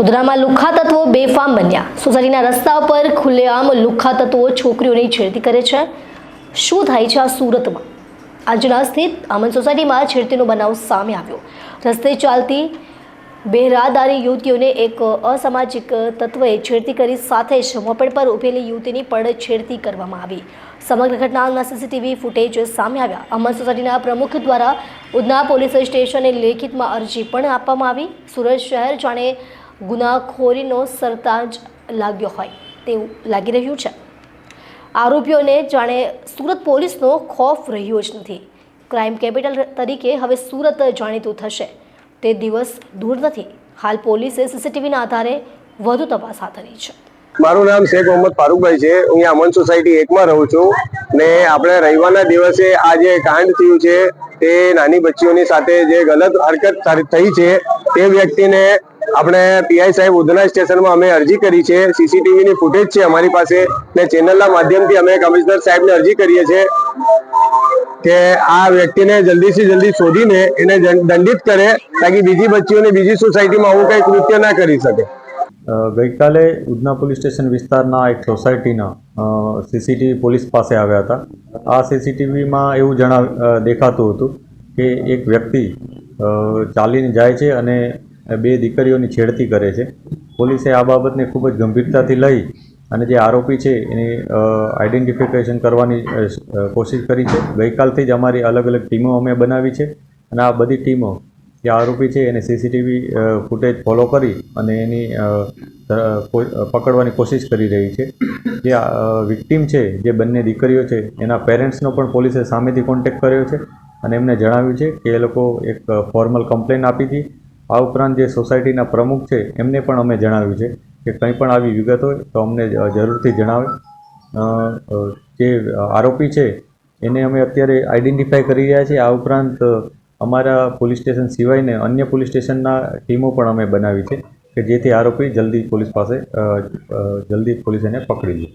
ઉધનામાં લુખ્ખા તત્વો બેફામ બન્યા. સોસાયટીના રસ્તા પર ખુલ્લેઆમ લુખ્ખા તત્વો છોકરીઓની છેડતી કરે છે. શું થાય છે આ સુરતમાં? આજના સ્થિત અમન સોસાયટીમાં છેડતીનો બનાવ સામે આવ્યો. રસ્તે ચાલતી બેરાદારી યુવતીઓને એક અસામાજિક તત્વએ છેડતી કરી સાથે જ મોપેડ પર ઉભેલી યુવતીની પણ છેડતી કરવામાં આવી. સમગ્ર ઘટનાના સીસીટીવી ફૂટેજ સામે આવ્યા. અમર સોસાયટીના પ્રમુખ દ્વારા ઉધના પોલીસ સ્ટેશને લેખિતમાં અરજી પણ આપવામાં આવી. સુરત શહેર જાણે ગુનાખોરીનો સરતાજ લાગ્યો હોય તેવું લાગી રહ્યું છે. આરોપીઓને જાણે સુરત પોલીસનો ખોફ રહ્યો જ નથી. ક્રાઇમ કેપિટલ તરીકે હવે સુરત જાણીતું થશે. તે દિવસ દૂર નથી. હાલ પોલીસે સીસીટીવીના આધારે વધુ તપાસ હાથ ધરી છે. મારું નામ શેખ મોહમ્મદ ફારૂકભાઈ છે. હું અહીંયા અમન સોસાયટી એકમાં રહું છું ને આપણે રવિવારના દિવસે આ જે કાંડ થયું છે તે નાની બચ્ચીઓની સાથે જે ગલત હરકત થઈ છે તે વ્યક્તિને આપણે પીઆઈ સાહેબ ઉધના સ્ટેશનમાં અમે અરજી કરી છે. સીસીટીવી ની ફૂટેજ છે અમારી પાસે ને ચેનલના માધ્યમથી અમે કમિશનર સાહેબને અરજી કરીએ છીએ કે આ વ્યક્તિને જલ્દીથી જલ્દી શોધીને એને દંડિત કરે તાકી બીજી બચ્ચીઓને બીજી સોસાયટીમાં આવું કંઈ કૃત્ય ના કરી શકે. ગઈકાલે ઉધના પોલીસ સ્ટેશન વિસ્તારના એક સોસાયટીના સીસીટીવી પોલીસ પાસે આવ્યા હતા. આ સીસીટીવીમાં એવું જણાવ દેખાતું હતું કે એક વ્યક્તિ ચાલીને જાય છે અને બે દીકરીઓની છેડતી કરે છે. પોલીસે આ બાબતને ખૂબ જ ગંભીરતાથી લઈ અને જે આરોપી છે એની આઈડેન્ટિફિકેશન કરવાની કોશિશ કરી છે. ગઈકાલથી જ અમારી અલગ અલગ ટીમો અમે બનાવી છે અને આ બધી ટીમો જે આરોપી છે એને સીસીટીવી ફૂટેજ ફોલો કરી અને એની પકડવાની કોશિશ કરી રહી છે. જે વિક્ટીમ છે, જે બંને દીકરીઓ છે, એના પેરેન્ટ્સનો પણ પોલીસે સામેથી કોન્ટેક્ટ કર્યો છે અને એમને જણાવ્યું છે કે એ લોકો એક ફોર્મલ કમ્પ્લેન આપી હતી આ ઉપરાંત જે સોસાયટીના પ્રમુખ છે, એમને પણ અમે જણાવ્યું છે કે કંઈ પણ આવી વિગત હોય તો અમને જરૂરથી જણાવે. જે આરોપી છે, એને અમે અત્યારે આઈડેન્ટિફાય કરી રહ્યા છીએ. આ ઉપરાંત અમારા પોલીસ સ્ટેશન સિવાયને અન્ય પોલીસ સ્ટેશનના ટીમો પણ અમે બનાવી છે કે જેથી આરોપી જલ્દી પોલીસ પાસે જલ્દી પોલીસ એને પકડી લે.